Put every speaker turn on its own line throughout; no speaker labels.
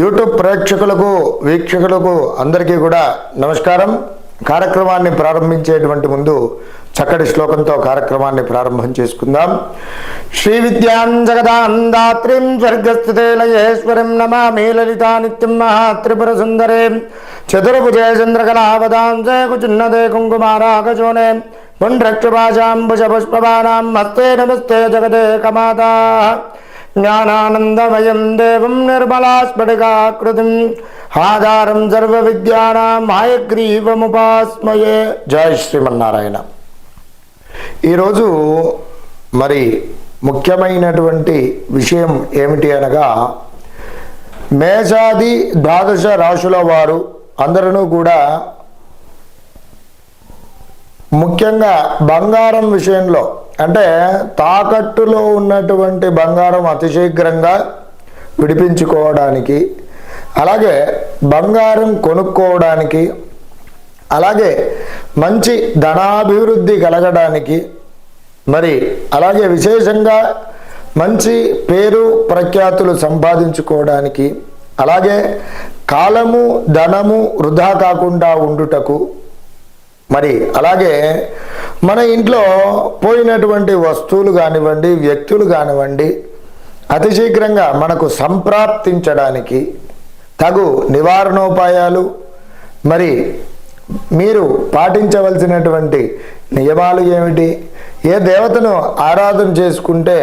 YouTube ప్రేక్షకులకు వీక్షకులకు అందరికీ కూడా నమస్కారం. కార్యక్రమాన్ని ప్రారంభించేటువంటి ముందు చక్కటి శ్లోకంతో కార్యక్రమాన్ని ప్రారంభం చేసుకుందాం. శ్రీ విద్యాం జగదాందాత్రిం స్వర్గస్థితే లయేశ్వరిం నమామి లలితా నిత్యం మహాత్రిపుర సుందరే. చతుర్భుజే చంద్రకళావదాంసే కుచున్నదే కుంకుమారాకచోనే పుండ్రక్షుభాషాంబుజ పుష్పవానాం హస్తే నమస్తే జగదే కమాతా జ్ఞానానందమయం దేవం నిర్మలాస్ఫటికాకృతిం. ఆధారం సర్వ విద్యానాం ఆయగ్రీవముపాస్మయే. జయ శ్రీమన్నారాయణ. ఈరోజు మరి ముఖ్యమైనటువంటి విషయం ఏమిటి అనగా మేషాది ద్వాదశ రాశుల వారు అందరూ కూడా ముఖ్యంగా బంగారం విషయంలో అంటే తాకట్టులో ఉన్నటువంటి బంగారం అతి శీఘ్రంగా విడిపించుకోవడానికి అలాగే బంగారం కొనుక్కోవడానికి అలాగే మంచి ధనాభివృద్ధి కలగడానికి మరి అలాగే విశేషంగా మంచి పేరు ప్రఖ్యాతులు సంపాదించుకోవడానికి అలాగే కాలము ధనము వృధా కాకుండా ఉండుటకు మరి అలాగే మన ఇంట్లో పోయినటువంటి వస్తువులు కానివ్వండి వ్యక్తులు కానివ్వండి అతి శీఘ్రంగా మనకు సంప్రాప్తించడానికి తగు నివారణోపాయాలు మరి మీరు పాటించవలసినటువంటి నియమాలు ఏమిటి? ఏ దేవతను ఆరాధన చేసుకుంటే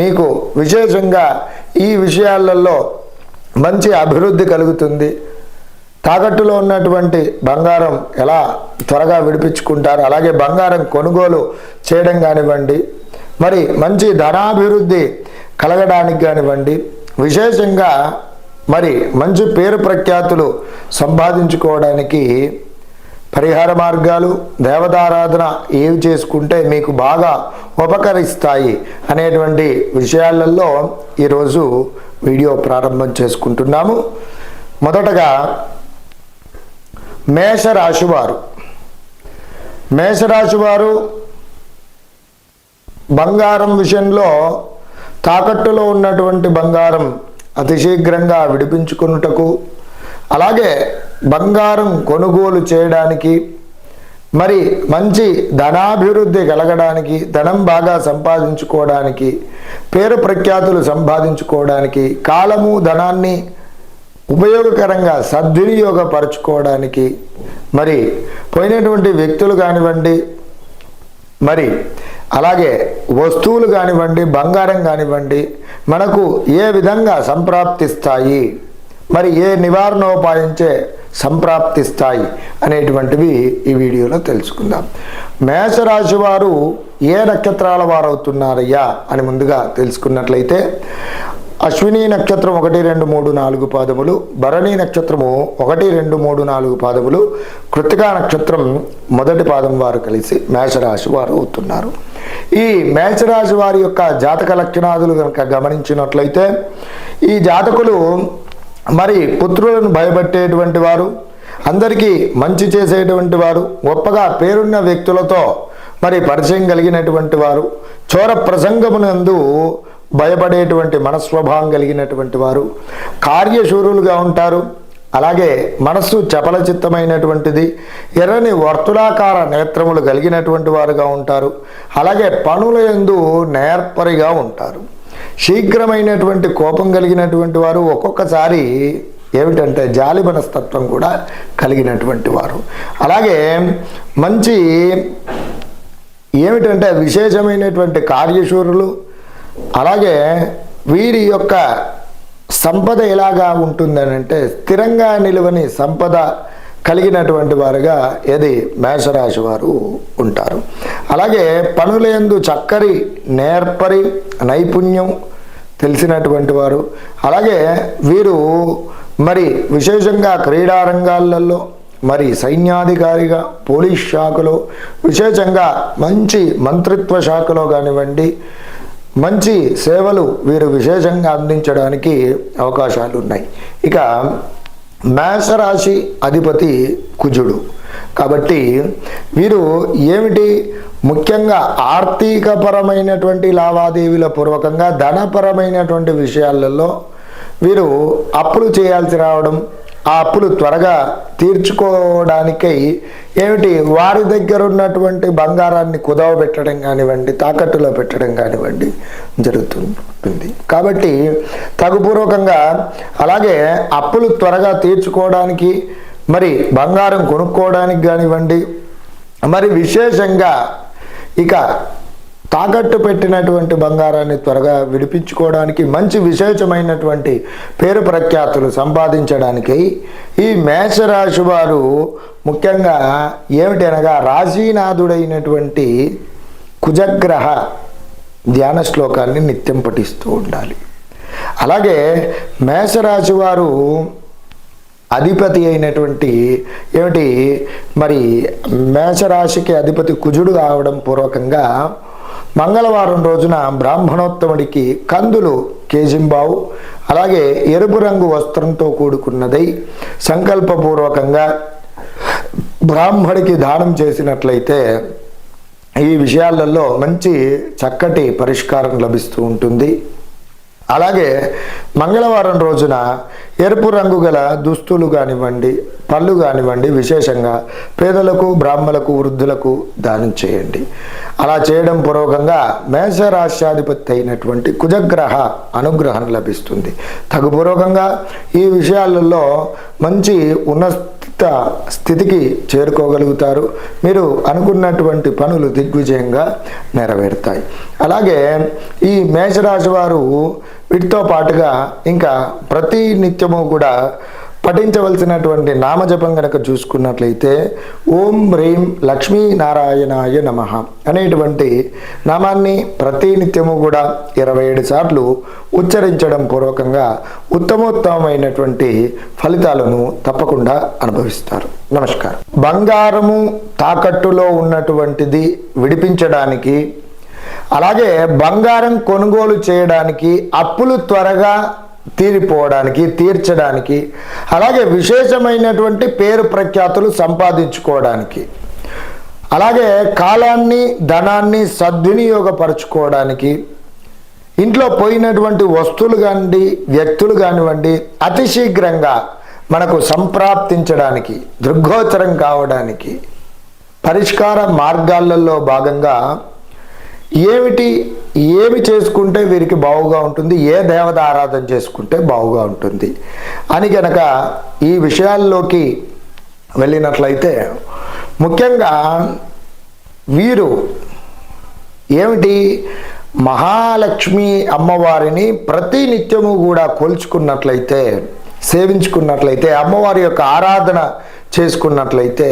మీకు విశేషంగా ఈ విషయాలలో మంచి అభివృద్ధి కలుగుతుంది? తాకట్టులో ఉన్నటువంటి బంగారం ఎలా త్వరగా విడిపించుకుంటారు? అలాగే బంగారం కొనుగోలు చేయడం కానివ్వండి మరి మంచి ధనాభివృద్ధి కలగడానికి కానివ్వండి విశేషంగా మరి మంచి పేరు ప్రఖ్యాతులు సంపాదించుకోవడానికి పరిహార మార్గాలు దేవతారాధన ఏవి చేసుకుంటే మీకు బాగా ఉపకరిస్తాయి అనేటువంటి విషయాలలో ఈరోజు వీడియో ప్రారంభం చేసుకుంటున్నాము. మొదటగా మేషరాశివారు మేషరాశివారు బంగారం విషయంలో తాకట్టులో ఉన్నటువంటి బంగారం అతి శీఘ్రంగా విడిపించుకున్నటకు అలాగే బంగారం కొనుగోలు చేయడానికి మరి మంచి ధనాభివృద్ధి కలగడానికి ధనం బాగా సంపాదించుకోవడానికి పేరు ప్రఖ్యాతులు సంపాదించుకోవడానికి కాలము ధనాన్ని ఉపయోగకరంగా సద్వినియోగపరచుకోవడానికి మరి పోయినటువంటి వ్యక్తులు కానివ్వండి మరి అలాగే వస్తువులు కానివ్వండి బంగారం కానివ్వండి మనకు ఏ విధంగా సంప్రాప్తిస్తాయి మరి ఏ నివారణోపాయించే సంప్రాప్తిస్తాయి అనేటువంటివి ఈ వీడియోలో తెలుసుకుందాం. మేషరాశి వారు ఏ నక్షత్రాల వారవుతున్నారయ్యా అని ముందుగా తెలుసుకున్నట్లయితే అశ్విని నక్షత్రం ఒకటి రెండు మూడు నాలుగు పాదములు భరణి నక్షత్రము ఒకటి రెండు మూడు నాలుగు పాదములు కృతికా నక్షత్రం మొదటి పాదం వారు కలిసి మేషరాశి వారు అవుతున్నారు. ఈ మేషరాశి వారి యొక్క జాతక లక్షణాదులు కనుక గమనించినట్లయితే ఈ జాతకులు మరి పుత్రులను భయపెట్టేటువంటి వారు అందరికీ మంచి చేసేటువంటి వారు గొప్పగా పేరున్న వ్యక్తులతో మరి పరిచయం కలిగినటువంటి వారు చోర ప్రసంగమునందు భయపడేటువంటి మనస్వభావం కలిగినటువంటి వారు కార్యశూరులుగా ఉంటారు. అలాగే మనస్సు చపల చిత్తమైనటువంటిది ఎర్రని వర్తులాకార నేత్రములు కలిగినటువంటి వారుగా ఉంటారు. అలాగే పనుల ఎందు నేర్పరిగా ఉంటారు. శీఘ్రమైనటువంటి కోపం కలిగినటువంటి వారు ఒక్కొక్కసారి ఏమిటంటే జాలి మనస్తత్వం కూడా కలిగినటువంటి వారు. అలాగే మంచి ఏమిటంటే విశేషమైనటువంటి కార్యశూరులు అలాగే వీరి యొక్క సంపద ఎలాగా ఉంటుందనంటే స్థిరంగా నిలువని సంపద కలిగినటువంటి వారుగా ఏది మేషరాశి వారు ఉంటారు. అలాగే పనులందు చక్కరి నేర్పరి నైపుణ్యం తెలిసినటువంటి వారు. అలాగే వీరు మరి విశేషంగా క్రీడా రంగాలలో మరి సైన్యాధికారిగా పోలీస్ శాఖలో విశేషంగా మంచి మంత్రిత్వ శాఖలో కానివ్వండి మంచి సేవలు వీరు విశేషంగా అందించడానికి అవకాశాలు ఉన్నాయి ఇక మేషరాశి అధిపతి కుజుడు. కాబట్టి వీరు ఏమిటి? ముఖ్యంగా ఆర్థికపరమైనటువంటి లావాదేవీల పూర్వకంగా ధనపరమైనటువంటి విషయాలలో వీరు అప్పులు చేయాల్సి రావడం ఆ అప్పులు త్వరగా తీర్చుకోవడానికై ఏమిటి? వారి దగ్గర ఉన్నటువంటి బంగారాన్ని కుదవ పెట్టడం కానివ్వండి తాకట్టులో పెట్టడం కానివ్వండి జరుగుతుంటుంది కాబట్టి తగుపూర్వకంగా అలాగే అప్పులు త్వరగా తీర్చుకోవడానికి మరి బంగారం కొనుక్కోవడానికి కానివ్వండి మరి విశేషంగా ఇక తాకట్టు పెట్టినటువంటి బంగారాన్ని త్వరగా విడిపించుకోవడానికి మంచి విశేషమైనటువంటి పేరు ప్రఖ్యాతులు సంపాదించడానికి ఈ మేషరాశి వారు ముఖ్యంగా ఏమిటనగా రాశీనాథుడైనటువంటి కుజగ్రహ ధ్యాన శ్లోకాన్ని నిత్యం పఠిస్తూ ఉండాలి. అలాగే మేషరాశి వారు అధిపతి అయినటువంటి ఏమిటి? మరి మేషరాశికి అధిపతి కుజుడు కావడం పూర్వకంగా మంగళవారం రోజున బ్రాహ్మణోత్తముడికి కందులు కేజింబావు అలాగే ఎరుపు రంగు వస్త్రంతో కూడుకున్నదై సంకల్పపూర్వకంగా బ్రాహ్మడికి దానం చేసినట్లయితే ఈ విషయాలలో మంచి చక్కటి పరిష్కారం లభిస్తూ ఉంటుంది. అలాగే మంగళవారం రోజున ఎరుపు రంగు గల దుస్తులు కానివ్వండి పళ్ళు కానివ్వండి విశేషంగా పేదలకు బ్రాహ్మలకు వృద్ధులకు దానం చేయండి. అలా చేయడం పూర్వకంగా మేషరాశ్యాధిపతి అయినటువంటి కుజగ్రహ అనుగ్రహం లభిస్తుంది. తగుపూర్వకంగా ఈ విషయాలలో మంచి ఉన్నత స్థితికి చేరుకోగలుగుతారు. మీరు అనుకున్నటువంటి పనులు దిగ్విజయంగా నెరవేరుతాయి. అలాగే ఈ మేషరాశి వారు వీటితో పాటుగా ఇంకా ప్రతి నిత్యము కూడా పఠించవలసినటువంటి నామజపం కనుక చూసుకున్నట్లయితే ఓం హ్రీం లక్ష్మీనారాయణాయ నమ అనేటువంటి నామాన్ని ప్రతి నిత్యము కూడా ఇరవై ఏడు సార్లు ఉచ్చరించడం పూర్వకంగా ఉత్తమోత్తమైనటువంటి ఫలితాలను తప్పకుండా అనుభవిస్తారు. నమస్కారం. బంగారము తాకట్టులో ఉన్నటువంటిది విడిపించడానికి అలాగే బంగారం కొనుగోలు చేయడానికి అప్పులు త్వరగా తీరిపోవడానికి తీర్చడానికి అలాగే విశేషమైనటువంటి పేరు ప్రఖ్యాతులు సంపాదించుకోవడానికి అలాగే కాలాన్ని ధనాన్ని సద్వినియోగపరచుకోవడానికి ఇంట్లో పోయినటువంటి వస్తువులు కానివ్వండి వ్యక్తులు కానివ్వండి అతి శీఘ్రంగా మనకు సంప్రాప్తించడానికి దృగ్గోచరం కావడానికి పరిష్కార మార్గాలలో భాగంగా ఏమిటి ఏమి చేసుకుంటే వీరికి బావుగా ఉంటుంది ఏ దేవత ఆరాధన చేసుకుంటే బావుగా ఉంటుంది? అని కనుక ఈ విషయాల్లోకి వెళ్ళినట్లయితే ముఖ్యంగా వీరు ఏమిటి మహాలక్ష్మి అమ్మవారిని ప్రతి నిత్యము కూడా కొలుచుకున్నట్లయితే సేవించుకున్నట్లయితే అమ్మవారి యొక్క ఆరాధన చేసుకున్నట్లయితే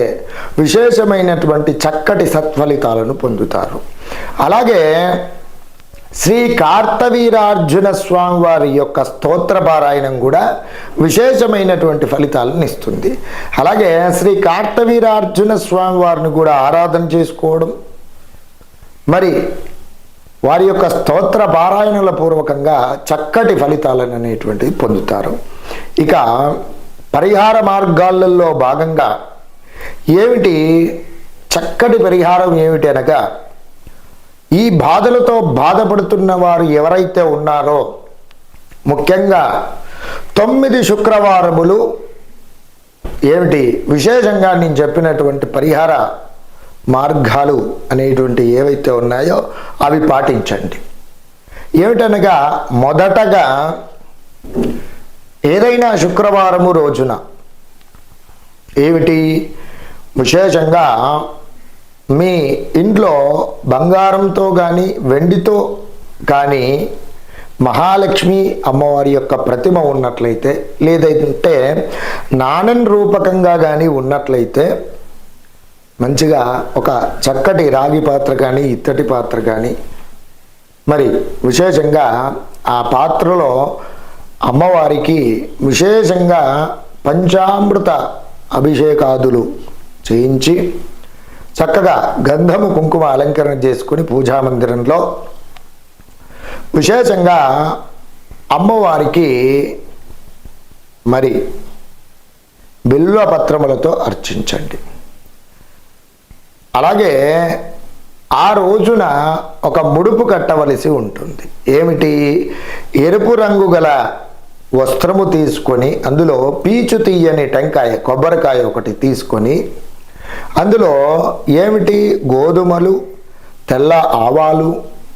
విశేషమైనటువంటి చక్కటి సత్ఫలితాలను పొందుతారు. అలాగే శ్రీ కార్తవీరార్జున స్వామి వారి యొక్క స్తోత్ర పారాయణం కూడా విశేషమైనటువంటి ఫలితాలను ఇస్తుంది. అలాగే శ్రీ కార్తవీరార్జున స్వామి వారిని కూడా ఆరాధన చేసుకోవడం మరి వారి యొక్క స్తోత్ర పారాయణల పూర్వకంగా చక్కటి ఫలితాలను అనేటువంటిది పొందుతారు. ఇక పరిహార మార్గాలలో భాగంగా ఏమిటి? చక్కటి పరిహారం ఏమిటి అనగా ఈ బాధలతో బాధపడుతున్న వారు ఎవరైతే ఉన్నారో ముఖ్యంగా తొమ్మిది శుక్రవారములు ఏమిటి? విశేషంగా నేను చెప్పినటువంటి పరిహార మార్గాలు అనేటువంటి ఏవైతే ఉన్నాయో అవి పాటించండి. ఏమిటనగా మొదటగా ఏదైనా శుక్రవారము రోజున. ఏమిటి? విశేషంగా మీ ఇంట్లో బంగారంతో కానీ వెండితో కానీ మహాలక్ష్మి అమ్మవారి యొక్క ప్రతిమ ఉన్నట్లయితే లేదంటే నాణం రూపకంగా కానీ ఉన్నట్లయితే మంచిగా ఒక చక్కటి రాగి పాత్ర కానీ ఇత్తటి పాత్ర కానీ మరి విశేషంగా ఆ పాత్రలో అమ్మవారికి విశేషంగా పంచామృత అభిషేకాదులు చేయించి చక్కగా గంధము కుంకుమ అలంకరణ చేసుకుని పూజా మందిరంలో విశేషంగా అమ్మవారికి మరి బిల్వ పత్రములతో అర్చించండి. అలాగే ఆ రోజున ఒక ముడుపు కట్టవలసి ఉంటుంది. ఏమిటి? ఎరుపు రంగు గల వస్త్రము తీసుకొని అందులో పీచు తీయని టెంకాయ కొబ్బరికాయ ఒకటి తీసుకొని అందులో ఏమిటి? గోధుమలు తెల్ల ఆవాలు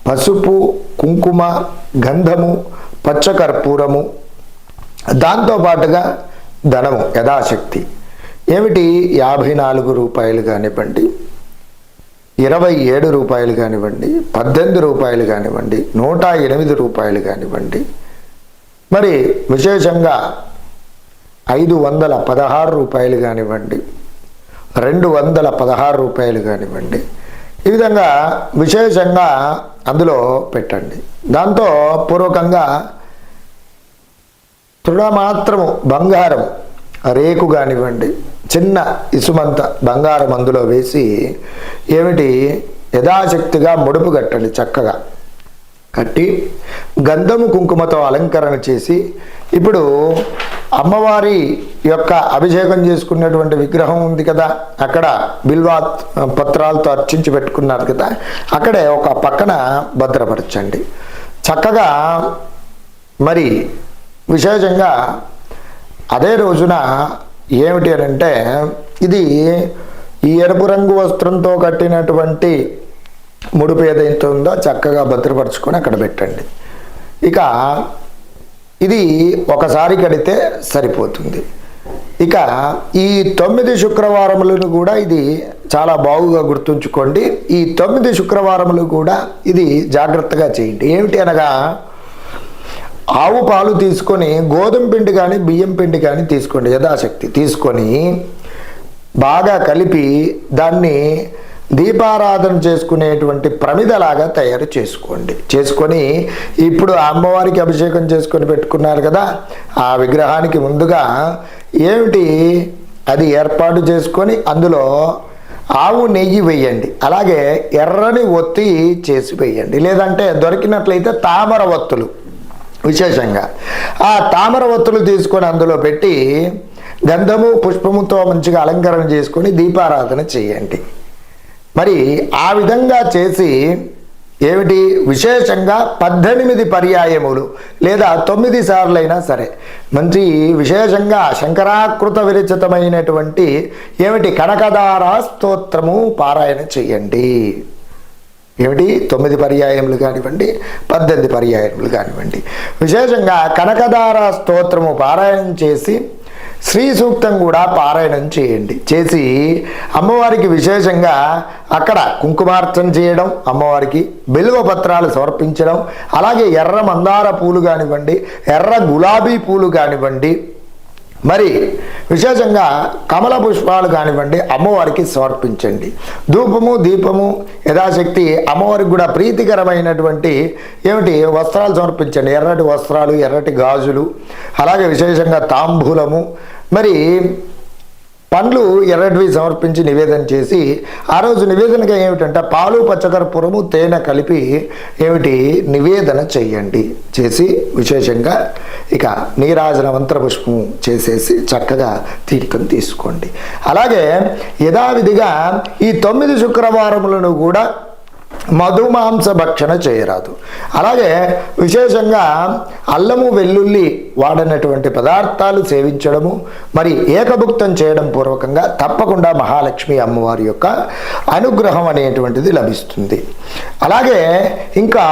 పసుపు కుంకుమ గంధము పచ్చకర్పూరము దాంతోపాటుగా ధనము యథాశక్తి. ఏమిటి? యాభై నాలుగు రూపాయలు కానివ్వండి ఇరవై ఏడు రూపాయలు కానివ్వండి పద్దెనిమిది రూపాయలు కానివ్వండి నూట ఎనిమిది రూపాయలు కానివ్వండి మరి విశేషంగా ఐదు వందల పదహారు రూపాయలు కానివ్వండి రెండు వందల పదహారు రూపాయలు కానివ్వండి ఈ విధంగా విశేషంగా అందులో పెట్టండి. దాంతో పూర్వకంగా తృణమాత్రము బంగారం రేకు కానివ్వండి చిన్న ఇసుమంత బంగారం అందులో వేసి ఏమిటి? యథాశక్తిగా ముడుపు కట్టండి చక్కగా. కట్టి గంధము కుంకుమతో అలంకరణ చేసి ఇప్పుడు అమ్మవారి యొక్క అభిషేకం చేసుకున్నటువంటి విగ్రహం ఉంది కదా అక్కడ బిల్వా పత్రాలతో అర్చించి పెట్టుకున్నారు కదా అక్కడే ఒక పక్కన భద్రపరచండి. చక్కగా మరి విశేషంగా అదే రోజున ఏమిటి అని అంటే ఇది ఈ ఎరుపు రంగు వస్త్రంతో కట్టినటువంటి ముడుపు ఏదైతే ఉందో చక్కగా భద్రపరచుకొని అక్కడ పెట్టండి. ఇక ఇది ఒకసారి కడితే సరిపోతుంది. ఇక ఈ తొమ్మిది శుక్రవారములను కూడా ఇది చాలా బాగుగా గుర్తుంచుకోండి. ఈ తొమ్మిది శుక్రవారములు కూడా ఇది జాగ్రత్తగా చేయండి. ఏమిటి అనగా ఆవు పాలు తీసుకొని గోధుమ పిండి కానీ బియ్యం పిండి కానీ తీసుకోండి. యథాశక్తి తీసుకొని బాగా కలిపి దాన్ని దీపారాధన చేసుకునేటువంటి ప్రమిదలాగా తయారు చేసుకోండి. చేసుకొని ఇప్పుడు అమ్మవారికి అభిషేకం చేసుకొని పెట్టుకున్నారు కదా ఆ విగ్రహానికి ముందుగా ఏమిటి? అది ఏర్పాటు చేసుకొని అందులో ఆవు నెయ్యి వేయండి. అలాగే ఎర్రని ఒత్తి చేసి వేయండి. లేదంటే దొరికినట్లయితే తామర ఒత్తులు విశేషంగా. ఆ తామర ఒత్తులు తీసుకొని అందులో పెట్టి గంధము పుష్పముతో మంచిగా అలంకరణ చేసుకొని దీపారాధన చేయండి. మరి ఆ విధంగా చేసి ఏమిటి? విశేషంగా పద్దెనిమిది పర్యాయములు లేదా తొమ్మిది సార్లైనా సరే. మంచి విశేషంగా శంకరాకృత విరచితమైనటువంటి ఏమిటి? కనకదార స్తోత్రము పారాయణ చేయండి. ఏమిటి? తొమ్మిది పర్యాయములు కానివ్వండి పద్దెనిమిది పర్యాయములు కానివ్వండి. విశేషంగా కనకదార స్తోత్రము పారాయణం చేసి శ్రీ సూక్తం కూడా పారాయణం చేయండి. చేసి అమ్మవారికి విశేషంగా అక్కడ కుంకుమార్చన చేయడం అమ్మవారికి బిల్వ పత్రాలు సమర్పించడం అలాగే ఎర్ర మందార పూలు కానివ్వండి ఎర్ర గులాబీ పూలు కానివ్వండి మరి విశేషంగా కమల పుష్పాలు కానివ్వండి అమ్మవారికి సమర్పించండి. ధూపము దీపము యథాశక్తి అమ్మవారికి కూడా ప్రీతికరమైనటువంటి ఏమిటి? వస్త్రాలు సమర్పించండి. ఎర్రటి వస్త్రాలు ఎర్రటి గాజులు అలాగే విశేషంగా తాంబూలము మరి పండ్లు ఎర్రటివి సమర్పించి నివేదన చేసి ఆ రోజు నివేదనగా ఏమిటంటే పాలు పచ్చకర్పూరము తేనె కలిపి ఏమిటి నివేదన చెయ్యండి చేసి విశేషంగా ఇక నీరాజన మంత్రపుష్పం చేసేసి చక్కగా తీరికను తీసుకోండి. అలాగే యథావిధిగా ఈ తొమ్మిది శుక్రవారములను కూడా మధుమాంస భక్షణ చేయరాదు. అలాగే విశేషంగా అల్లము వెల్లుల్లి వాడనటువంటి పదార్థాలు సేవించడము మరి ఏకభుక్తం చేయడం పూర్వకంగా తప్పకుండా మహాలక్ష్మి అమ్మవారి యొక్క అనుగ్రహం అనేటువంటిది లభిస్తుంది. అలాగే ఇంకా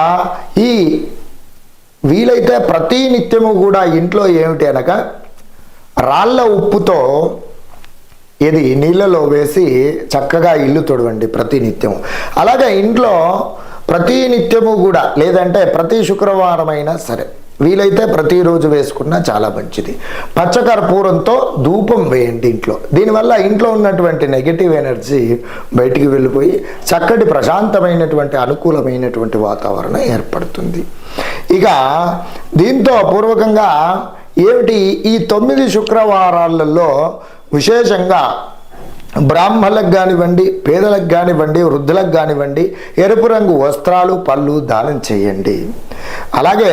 ఈ వీలైతే ప్రతి నిత్యము కూడా ఇంట్లో ఏమిటి అనగా రాళ్ళ ఉప్పుతో ఇది నీళ్ళలో వేసి చక్కగా ఇల్లు తొడవండి ప్రతి నిత్యం అలాగే ఇంట్లో ప్రతి నిత్యము కూడా లేదంటే ప్రతి శుక్రవారం అయినా సరే వీలైతే ప్రతిరోజు వేసుకున్నా చాలా మంచిది. పచ్చకర్పూరంతో ధూపం వేయండి ఇంట్లో. దీనివల్ల ఇంట్లో ఉన్నటువంటి నెగిటివ్ ఎనర్జీ బయటికి వెళ్ళిపోయి చక్కటి ప్రశాంతమైనటువంటి అనుకూలమైనటువంటి వాతావరణం ఏర్పడుతుంది. ఇక దీంతో పూర్వకంగా ఏమిటి? ఈ తొమ్మిది శుక్రవారాలలో విశేషంగా బ్రాహ్మణులకు కానివ్వండి పేదలకు కానివ్వండి వృద్ధులకు కానివ్వండి ఎరుపు రంగు వస్త్రాలు పళ్ళు దానం చేయండి. అలాగే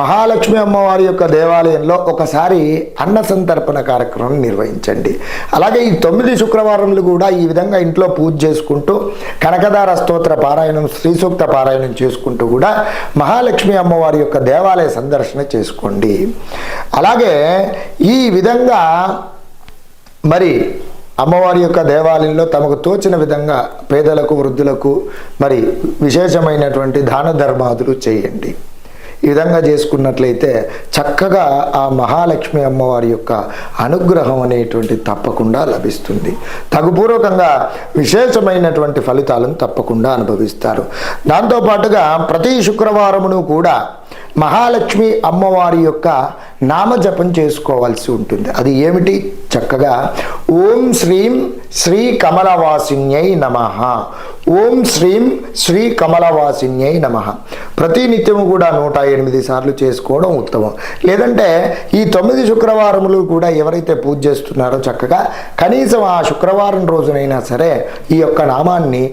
మహాలక్ష్మి అమ్మవారి యొక్క దేవాలయంలో ఒకసారి అన్న సంతర్పణ కార్యక్రమం నిర్వహించండి. అలాగే ఈ తొమ్మిది శుక్రవారములు కూడా ఈ విధంగా ఇంట్లో పూజ చేసుకుంటూ కనకదార స్తోత్ర పారాయణం శ్రీ సూక్త పారాయణం చేసుకుంటూ కూడా మహాలక్ష్మి అమ్మవారి యొక్క దేవాలయ సందర్శన చేసుకోండి. అలాగే ఈ విధంగా మరి అమ్మవారి యొక్క దేవాలయంలో తమకు తోచిన విధంగా పేదలకు వృద్ధులకు మరి విశేషమైనటువంటి దాన ధర్మాదులు చేయండి. ఈ విధంగా చేసుకున్నట్లయితే చక్కగా ఆ మహాలక్ష్మి అమ్మవారి యొక్క అనుగ్రహం అనేటువంటి తప్పకుండా లభిస్తుంది. తగుపూర్వకంగా విశేషమైనటువంటి ఫలితాలను తప్పకుండా అనుభవిస్తారు. దాంతోపాటుగా ప్రతి శుక్రవారమును కూడా మహాలక్ష్మి అమ్మవారి యొక్క నామజపం చేసుకోవాల్సి ఉంటుంది. అది ఏమిటి? చక్కగా ఓం శ్రీం శ్రీ కమలవాసిన్యై నమ. ఓం శ్రీం శ్రీ కమలవాసిన్యై నమ. ప్రతి నిత్యము కూడా నూట ఎనిమిది సార్లు చేసుకోవడం ఉత్తమం. లేదంటే ఈ తొమ్మిది శుక్రవారములు కూడా ఎవరైతే పూజ చేస్తున్నారో చక్కగా కనీసం ఆ శుక్రవారం రోజునైనా సరే ఈ యొక్క నామాన్ని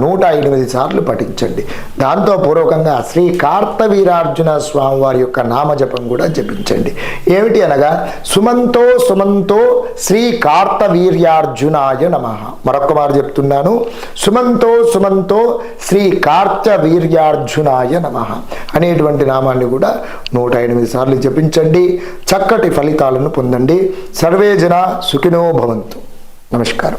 నూట ఎనిమిది సార్లు పఠించండి. దాంతో పూర్వకంగా శ్రీ కార్తవీరార్జున స్వామి వారి యొక్క నామజపం కూడా జపించండి. ఏమిటి అనగా సుమంతో సుమంతో శ్రీ కార్తవీర్యార్జునాయ నమ. మరొక మారు చెప్తున్నాను. సుమంతో సుమంతో శ్రీ కార్తవీర్యార్జునాయ నమ. అనేటువంటి నామాన్ని కూడా నూట ఎనిమిది సార్లు జపించండి. చక్కటి ఫలితాలను పొందండి. సర్వేజన సుఖినో భవంతు. నమస్కారం.